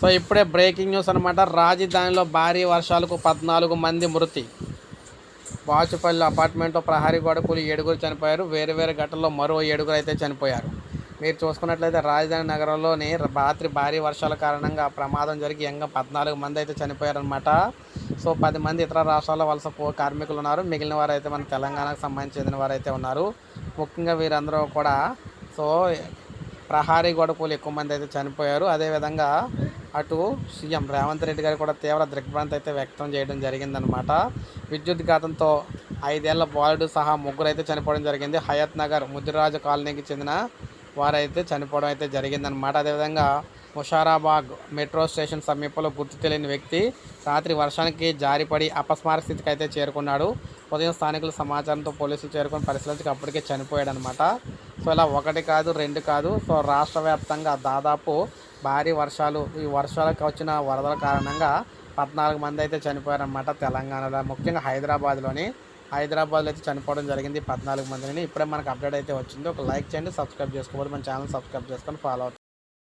So ఇప్పుడే breaking news అనమాట రాజధానిలో భారీ వర్షాలకు పద్నాలుగు మంది మృతి. బాచుపల్లి అపార్ట్మెంట్ ప్రహరీ గోడ ఏడుగురు చనిపోయారు. వేరు వేరు ఘటనలో మరో ఏడుగురు అయితే చనిపోయారు. మీరు చూసుకున్నట్లయితే రాజధాని నగరంలోని రాత్రి భారీ వర్షాల కారణంగా ప్రమాదం జరిగి ఎంగా పద్నాలుగు మంది అయితే చనిపోయారనమాట సో పది మంది ఇతర రాష్ట్రాల వలస కార్మికులు ఉన్నారు. మిగిలిన వారు అయితే మన తెలంగాణకు సంబంధించి చెందిన వారు అయితే ఉన్నారు. ముఖ్యంగా వీరందరూ కూడా సో ప్రహారీ గోడ ఎక్కువ మంది అయితే చనిపోయారు. అదేవిధంగా అటు సీఎం రేవంత్ రెడ్డి గారు కూడా తీవ్ర దిగ్భ్రాంతి అయితే వ్యక్తం చేయడం జరిగిందనమాట విద్యుత్ ఘాతంతో ఐదేళ్ళ బాలుడు సహా ముగ్గురు అయితే చనిపోవడం జరిగింది. హయత్ నగర్ ముదిరాజు కాలనీకి చెందిన వారైతే చనిపోవడం అయితే జరిగిందనమాట అదేవిధంగా ముషారాబాగ్ మెట్రో స్టేషన్ సమీపంలో గుర్తు తెలియని వ్యక్తి రాత్రి వర్షానికి జారిపడి అపస్మారక స్థితికి అయితే చేరుకున్నాడు. ఉదయం స్థానికుల సమాచారంతో పోలీసులు చేరుకొని పరిశీలించి అప్పటికే చనిపోయాడు అనమాట సో ఇలా ఒకటి కాదు రెండు కాదు. సో రాష్ట్ర వ్యాప్తంగా దాదాపు భారీ వర్షాలు ఈ వర్షాలకు వచ్చిన వరదల కారణంగా పద్నాలుగు మంది అయితే చనిపోయారనమాట తెలంగాణలో. ముఖ్యంగా హైదరాబాద్లోని. హైదరాబాద్లో అయితే చనిపోవడం జరిగింది పద్నాలుగు మందిని. ఇప్పుడే మనకు అప్డేట్ అయితే వచ్చింది. ఒక లైక్ చేయండి సబ్స్క్రైబ్ చేసుకోవాలి మన ఛానల్ సబ్స్క్రైబ్ చేసుకొని ఫాలో అవుతాం.